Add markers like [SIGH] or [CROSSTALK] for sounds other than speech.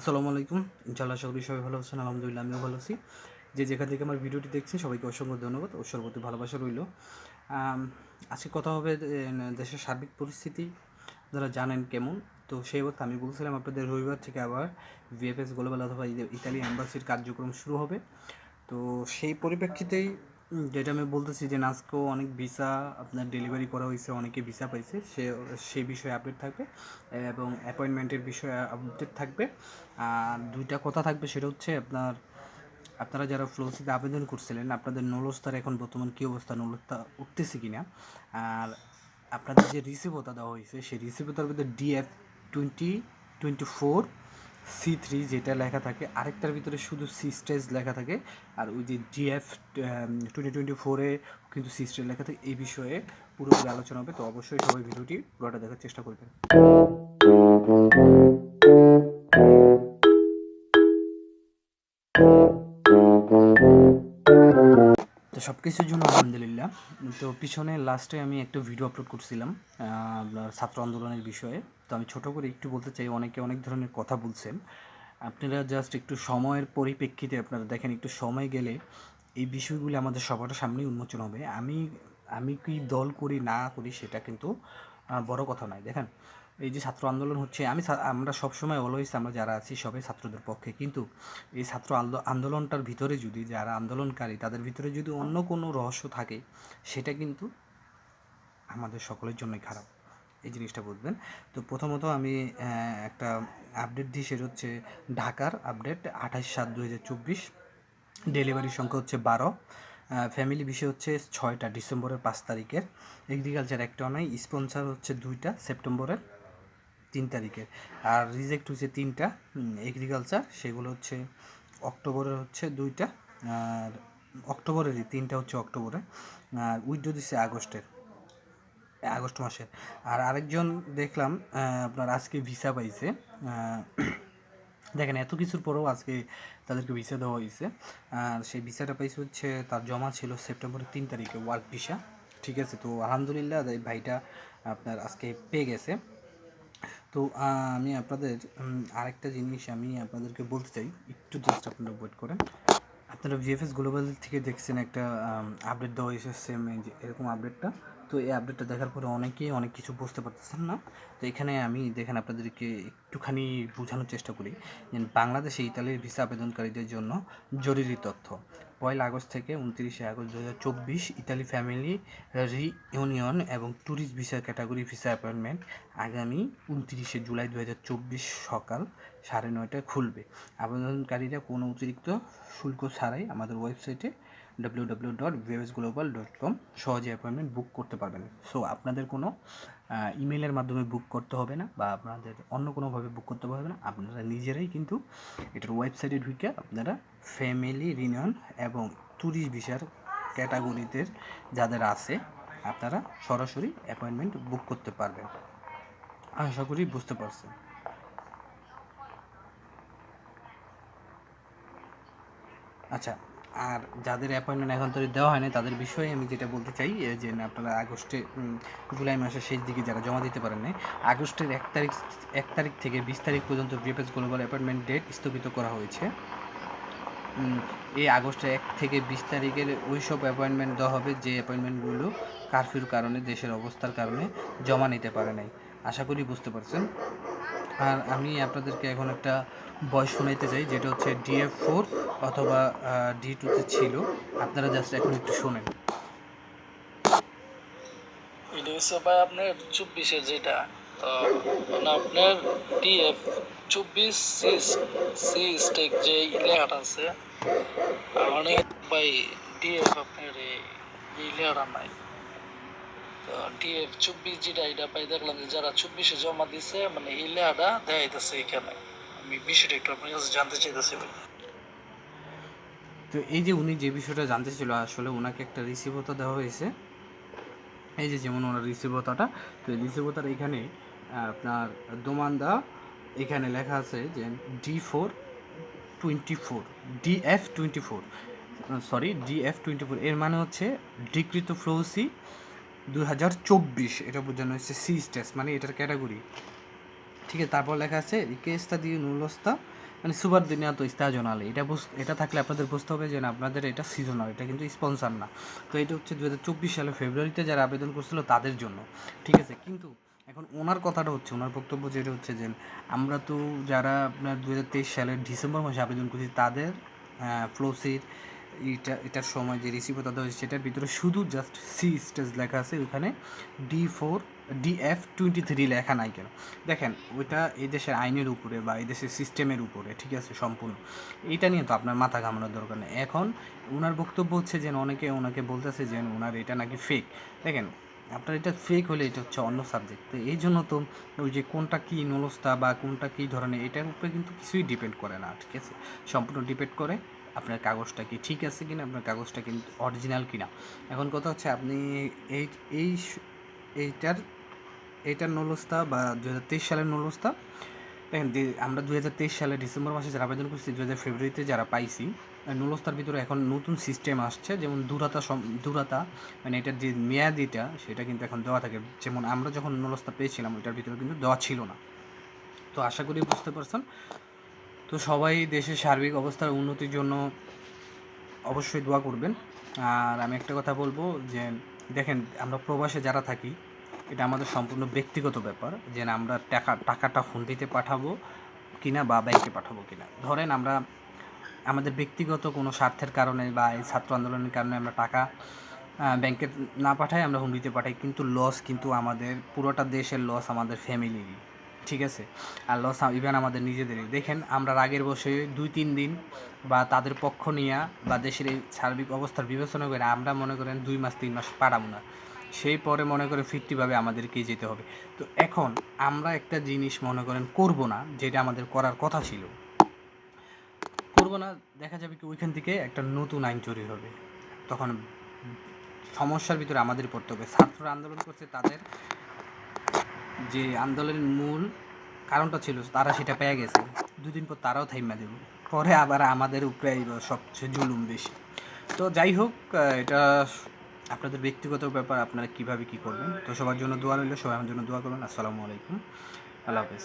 আসসালামু আলাইকুম। ইনশাআল্লাহ আশা সবাই ভালো আছেন। আলহামদুলিল্লাহ, আমিও ভালো আছি। যে যেখান থেকে আমার ভিডিওটি দেখছেন, সবাইকে অসংখ্য ধন্যবাদ ও সর্বতি ভালোবাসা রইল। আজকে কথা হবে দেশের সার্বিক পরিস্থিতি যারা জানেন কেমন। তো সেই অর্থে আমি বলছিলাম, আপনাদের রবিবার থেকে আবার ভিএফএস গ্লোবাল অথবা ইতালি অ্যাম্বাসির কার্যক্রম শুরু হবে। তো সেই পরিপ্রেক্ষিতেই যেটা আমি বলতেছি যে নাজকেও অনেক ভিসা আপনার ডেলিভারি করা হয়েছে, অনেকে ভিসা পাইছে। সে সে বিষয়ে আপডেট থাকবে এবং অ্যাপয়েন্টমেন্টের বিষয়ে আপডেট থাকবে। আর দুইটা কথা থাকবে, সেটা হচ্ছে আপনার, আপনারা যারা ফ্লোসিতে আবেদন করছিলেন, আপনাদের নলস্তার এখন বর্তমান কী অবস্থা, নলস্তা উঠতেছে কি না আর আপনাদের যে রিসিভতা দেওয়া হয়েছে, সেই রিসিভতার ভিতরে DF twenty twenty four C three যেটা লেখা থাকে, আরেকটার ভিতরে শুধু সি স্টেজ লেখা থাকে, আর ওই যে জিএফ টোয়েন্টি টোয়েন্টি ফোরে কিন্তু সি স্টেজ লেখা থাকে এই বিষয়ে পুরোপুরি আলোচনা হবে, তো অবশ্যই সবাই ভিডিওটি পুরোটা দেখার চেষ্টা করবেন। তো সব কিছুর জন্য আলহামদুলিল্লাহ। তো পিছনে লাস্টে আমি একটা ভিডিও আপলোড করছিলাম আপনার ছাত্র আন্দোলনের বিষয়ে। তো আমি ছোট করে একটু বলতে চাই, অনেকে অনেক ধরনের কথা বলছেন। আপনারা জাস্ট একটু সময়ের পরিপ্রেক্ষিতে আপনারা দেখেন, একটু সময় গেলে এই বিষয়গুলি আমাদের সবার সামনেই উন্মোচন হবে। আমি আমি কি দল করি না করি সেটা কিন্তু বড় কথা নয়। দেখেন এই যে ছাত্র আন্দোলন হচ্ছে, আমি আমরা সবসময় অলওয়েজ আমরা যারা আছি সবাই ছাত্রদের পক্ষে, কিন্তু এই ছাত্র আন্দোলনটার ভিতরে যদি যারা আন্দোলনকারী, তাদের ভিতরে যদি অন্য কোনো রহস্য থাকে, সেটা কিন্তু আমাদের সকলের জন্যই খারাপ। এই জিনিসটা বুঝবেন। তো প্রথমত আমি একটা আপডেট দিই, সেটা হচ্ছে ঢাকার আপডেট আঠাশ সাত দু হাজার চব্বিশ। ডেলিভারির সংখ্যা হচ্ছে বারো। ফ্যামিলি বিষয় হচ্ছে ছয়টা ডিসেম্বরের পাঁচ তারিখের। এগ্রিকালচার একটা নয় স্পন্সার হচ্ছে দুইটা সেপ্টেম্বরের তিন তারিখের আর রিজেক্ট হচ্ছে তিনটা এগ্রিকালচার সেগুলো হচ্ছে অক্টোবরের হচ্ছে দুইটা, আর অক্টোবরেরই, তিনটা হচ্ছে অক্টোবরে, আর উইডো দিচ্ছে আগস্টের, আগস্ট মাসের। আর আরেকজন দেখলাম আপনার আজকে ভিসা পাইছে [CLEARS THROAT] দেখেন, এত কিছুর পরেও আজকে তাদেরকে ভিসা দেওয়া হয়েছে আর সেই ভিসাটা পাইছে হচ্ছে, তার জমা ছিল সেপ্টেম্বরের তিন তারিখে ওয়ার্ক ভিসা ঠিক আছে? তো আলহামদুলিল্লাহ ভাইটা আপনার আজকে পেয়ে গেছে। তো আমি আপনাদের আরেকটা জিনিস আমি আপনাদেরকে বলতে চাই। একটু জাস্ট আপনারা ওয়েট করেন। আপনারা ভিএফএস গ্লোবাল থেকে দেখছেন একটা আপডেট দেওয়া সেম এরকম আপডেটটা তো এই আপডেটটা দেখার পরে অনেকেই অনেক কিছু বুঝতে পারতেছেন না। তো এখানে আমি দেখেন আপনাদেরকে একটুখানি বোঝানোর চেষ্টা করি যে বাংলাদেশে ইতালির ভিসা আবেদনকারীদের জন্য জরুরি তথ্য। পয়লা আগস্ট থেকে উনত্রিশে আগস্ট দু হাজার চব্বিশ ইতালি ফ্যামিলি রিইউনিয়ন এবং tourist visa category visa appointment আগামী উনত্রিশে জুলাই দু হাজার চব্বিশ সকাল সাড়ে নয়টায় খুলবে। আবেদনকারীরা কোনো অতিরিক্ত শুল্ক ছাড়াই আমাদের ওয়েবসাইটে W W dot global dot com সহজে অ্যাপয়েন্টমেন্ট বুক করতে পারবেন। সো আপনাদের কোনো ইমেলের মাধ্যমে বুক করতে হবে না বা আপনাদের অন্য কোনোভাবে বুক করতে হবে না, আপনারা নিজেরাই কিন্তু এটার ওয়েবসাইটে ঢুকে আপনারা ফ্যামিলি রিনিয়ন এবং ট্যুরিস্ট ভিসার ক্যাটাগরিতে যাদের আছে, আপনারা সরাসরি অ্যাপয়েন্টমেন্ট বুক করতে পারবেন। আশা করি বুঝতে পারছেন। আচ্ছা আর যাদের অ্যাপয়েন্টমেন্ট এখন তৈরি দেওয়া হয়নি, তাদের বিষয়ে আমি যেটা বলতে চাই যে আপনারা আগস্টে জুলাই মাসের শেষ দিকে যারা জমা দিতে পারেন নাই, আগস্টের এক তারিখ এক তারিখ থেকে বিশ তারিখ পর্যন্ত বিএফএস গ্লোবাল অ্যাপয়েন্টমেন্ট ডেট স্থগিত করা হয়েছে। এই আগস্টের এক থেকে বিশ তারিখের ওই সব অ্যাপয়েন্টমেন্ট দেওয়া হবে, যে অ্যাপয়েন্টমেন্টগুলো কারফিউর কারণে, দেশের অবস্থার কারণে জমা নিতে পারে নাই। আশা করি বুঝতে পারছেন। আর আমি আপনাদেরকে এখন একটা বয়স শোনাইতে চাই, যেটা হচ্ছে ডিএফ ফোর অথবা ডি টুতে ছিল। আপনারা জাস্ট এখন একটু শোনেন। এটা হচ্ছে ভাই আপনার চব্বিশের যেটা। আপনার ডিএফ চব্বিশ সি স্টেক যে লেখাটা আছে অনেক ভাই ডিএফ আপনার এই লেখাটা নাই। তো ডিএফ চব্বিশ যেটা, এটা পাই দেখলাম যে যারা চব্বিশে জমা দিছে মানে এই লেখাটা দেখাইতেছে এখানে। আমি বিষয়টা একটু আপনার কাছে জানতে চাইতেছি তো এই যে উনি যে বিষয়টা জানতে ছিল আসলে ওনাকে একটা রিসিভতা দেওয়া হয়েছে। এই যে যেমন ওনার রিসিভতাটা, তো এই রিসিভতার এখানে আপনার দোমান্দা, এখানে লেখা আছে যে D four twenty four DF twenty four sorry DF twenty four, এর মানে হচ্ছে ডিকৃত ফ্লোসি দুই হাজার চব্বিশ, এটা বোঝানো হচ্ছে সি স্টেস মানে এটার ক্যাটাগরি ঠিক আছে, তারপর লেখা আছে, রিকেস্তা দিয়ে নুলস্তা মানে সুপার দিনিয়া তো ইস্তাজনালে। এটা এটা থাকলে আপনাদের বুঝতে হবে যে না, আপনাদের এটা সিজনাল এটা কিন্তু স্পন্সার না। তো এটা হচ্ছে দু হাজার চব্বিশ সালে ফেব্রুয়ারিতে যারা আবেদন করছিল তাদের জন্য। ঠিক আছে, কিন্তু এখন ওনার কথাটা হচ্ছে, ওনার বক্তব্য যেটা হচ্ছে যে, আমরা তো যারা আপনার দু হাজার তেইশ সালের ডিসেম্বর মাসে আবেদন করছি, তাদের ফ্লোসির এটা এটার সময় যে রিসিভ তাদের হয়েছে সেটার ভিতরে শুধু জাস্ট সি স্টেজ লেখা আছে, ওখানে D four D F twenty three লেখা নাই কেন? দেখেন, ওইটা এই দেশের আইনের উপরে বা এই দেশের সিস্টেমের উপরে, ঠিক আছে, সম্পূর্ণ। এইটা নিয়ে তো আপনার মাথা ঘামানোর দরকার নেই। এখন ওনার বক্তব্য হচ্ছে যে অনেকে, ওনাকে বলতেছে যে ওনার এটা নাকি ফেক দেখেন, আপনার এটা ফেক হলে এটা হচ্ছে অন্য সাবজেক্ট তো এই জন্য তো ওই যে কোনটা কী নলস্তা বা কোনটা কী ধরনের, এটার উপরে কিন্তু কিছুই ডিপেন্ড করে না, ঠিক আছে? সম্পূর্ণ ডিপেন্ড করে আপনার কাগজটা কি ঠিক আছে কিনা, আপনার কাগজটা কিন্তু অরিজিনাল কিনা। এখন কথা হচ্ছে আপনি এই এই এইটার এইটার নলস্তা বা দু হাজার তেইশ সালের নলস্তা, দেখেন আমরা দু হাজার তেইশ সালে ডিসেম্বর মাসে যারা আবেদন করছি দু হাজার ফেব্রুয়ারিতে যারা পাইছি নলস্তার ভিতরে এখন নতুন সিস্টেম আসছে, যেমন দূরতা দূরতা মানে এটার যে মেয়াদিটা, সেটা কিন্তু এখন দেওয়া থাকে। যেমন আমরা যখন নলস্তা পেয়েছিলাম, ওইটার ভিতরে কিন্তু দেওয়া ছিল না। তো আশা করি বুঝতে পারছেন তো সবাই দেশের সার্বিক অবস্থার উন্নতির জন্য অবশ্যই দোয়া করবেন। আর আমি একটা কথা বলব যে, দেখেন আমরা প্রবাসে যারা থাকি, এটা আমাদের সম্পূর্ণ ব্যক্তিগত ব্যাপার যে আমরা টাকা, টাকাটা হুন্ডিতে পাঠাবো কিনা বা ব্যাংকে পাঠাবো কিনা। ধরেন আমরা, আমাদের ব্যক্তিগত কোনো স্বার্থের কারণে বা এই ছাত্র আন্দোলনের কারণে আমরা টাকা ব্যাংকে না পাঠাই, আমরা হুন্ডিতে পাঠাই, কিন্তু লস কিন্তু আমাদের, পুরোটা দেশের লস আমাদের ফ্যামিলিরই ঠিক আছে? আর লস ইভেন আমাদের নিজেদেরই। দেখেন, আমরা রাগের বসে দুই তিন দিন বা তাদের পক্ষ নিয়ে বা দেশের এই সার্বিক অবস্থার বিবেচনা করে আমরা মনে করেন দুই মাস, তিন মাস পারাবো না। সেই পরে মনে করেন ফিরতিভাবে আমাদেরকেই যেতে হবে। তো এখন আমরা একটা জিনিস মনে করেন করব না, যেটা আমাদের করার কথা ছিল। করব না, দেখা যাবে কি ওইখান থেকে একটা নতুন আইন চুরি হবে। তখন সমস্যার ভিতরে আমাদের পড়তে হবে। ছাত্ররা আন্দোলন করছে তাদের যে আন্দোলনের মূল কারণটা ছিল, তারা সেটা পেয়ে গেছে। দুদিন পর তারাও থাইমা দেব। পরে আবার আমাদের উপরে সবচেয়ে জুলুম বেশি। তো যাই হোক এটা আপনাদের ব্যক্তিগত ব্যাপার, আপনারা কীভাবে কী করবেন? তো সবার জন্য দোয়া রইল, সবাই আমার জন্য দোয়া করবেন। আসসালামু আলাইকুম। আল্লাহ হাফেজ।